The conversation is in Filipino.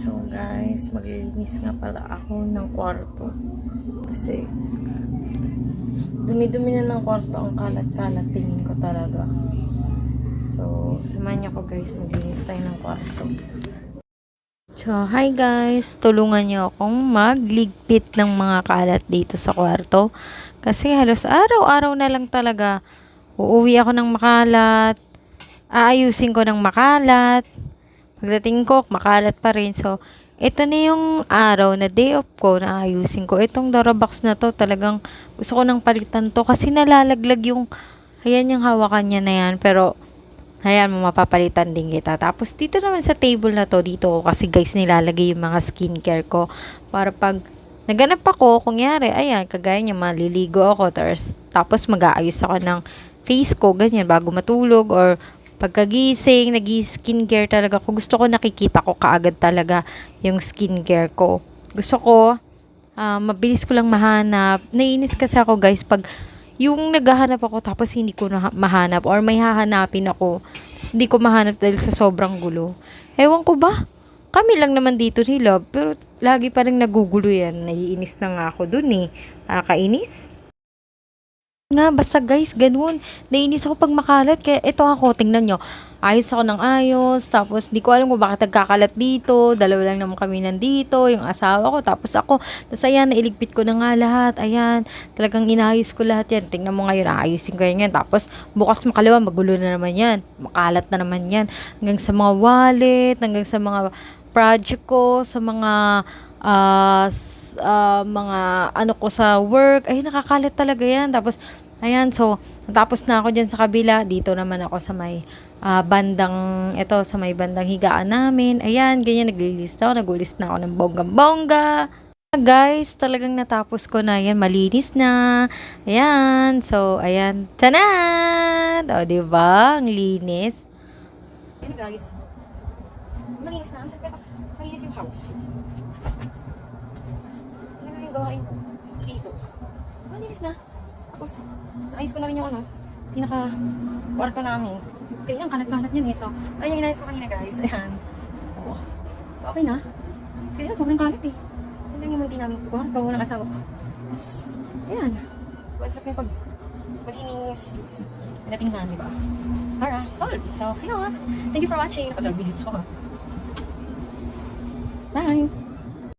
So guys, maglilinis nga pala ako ng kwarto. Kasi dumi-dumi na ng kwarto ang kalat-kalat tingin ko talaga. So, samahan niyo ko guys, maglinis tayo ng kwarto. So, hi guys! Tulungan niyo akong magligpit ng mga kalat dito sa kwarto. Kasi halos araw-araw na lang talaga. Uuwi ako ng makalat. Aayusin ko ng makalat. Pagdating ko, makalat pa rin. So, ito na yung araw na day off ko na ayusin ko. Itong Dorobox na to, talagang gusto ko nang palitan to kasi nalalaglag yung, ayan yung hawakan niya na yan. Pero, ayan mo, mapapalitan din kita. Tapos, dito naman sa table na to, dito ko kasi guys nilalagay yung mga skincare ko. Para pag naganap ako, kunyari, ayan, kagaya niya, maliligo ako. Tapos, tapos mag-aayos ako ng face ko, ganyan, bago matulog or pagkagising, nag-skincare talaga ko. Gusto ko nakikita ko kaagad talaga yung skincare ko. Gusto ko, ah, mabilis ko lang mahanap. Naiinis kasi ako guys pag yung naghahanap ako tapos hindi ko na mahanap or may hahanapin ako hindi ko mahanap dahil sa sobrang gulo. Ewan ko ba? Kami lang naman dito ni Love pero lagi pa rin nagugulo yan. Naiinis na nga ako dun eh. Nakakainis nga, basta guys, ganun. Nainis ako pag makalat. Kaya ito ako, tingnan nyo. Ayos ako ng ayos. Tapos, di ko alam kung bakit nagkakalat dito. Dalawa lang naman kami nandito. Yung asawa ko. Tapos ako. Tapos ayan, nailigpit ko na nga lahat. Ayan. Talagang inayos ko lahat yan. Tingnan mo ngayon, ayusin ko yan. Tapos, bukas makalawa, magulo na naman yan. Makalat na naman yan. Hanggang sa mga wallet, hanggang sa mga project ko, sa mga s- ah, mga ano ko sa work, ay nakakalat talaga yan. Tapos, ayan, so, natapos na ako dyan sa kabila. Dito naman ako sa may ah, bandang, ito, sa may bandang higaan namin. Ayan, ganyan, naglilista ako. Nagulist na ako ng bonggang-bongga. Guys, talagang natapos ko na. Ayan, malinis na. Ayan, so, ayan. Tanan! O, diba? Ang linis. Ayan, guys. Malinis na. Malinis yung house. Ano na yung gawain ko? Dito. Malinis na. Tapos, naayos ko na rin yung ano, pinaka kwarto namin. Kaya ang kalat-kalat yun eh. So, ayun yung inayos ko kanina guys. Ayan. Oo. Okay na. Kasi yun, sobrang kalat eh. Yun lang yung munti namin kwarto ng asawa ko. Tapos, ayan. What's up yung pag malinis. Pinatingnan, di ba? Alright, solved. So, ayun. Thank you for watching. Nakatag minutes ko. Bye!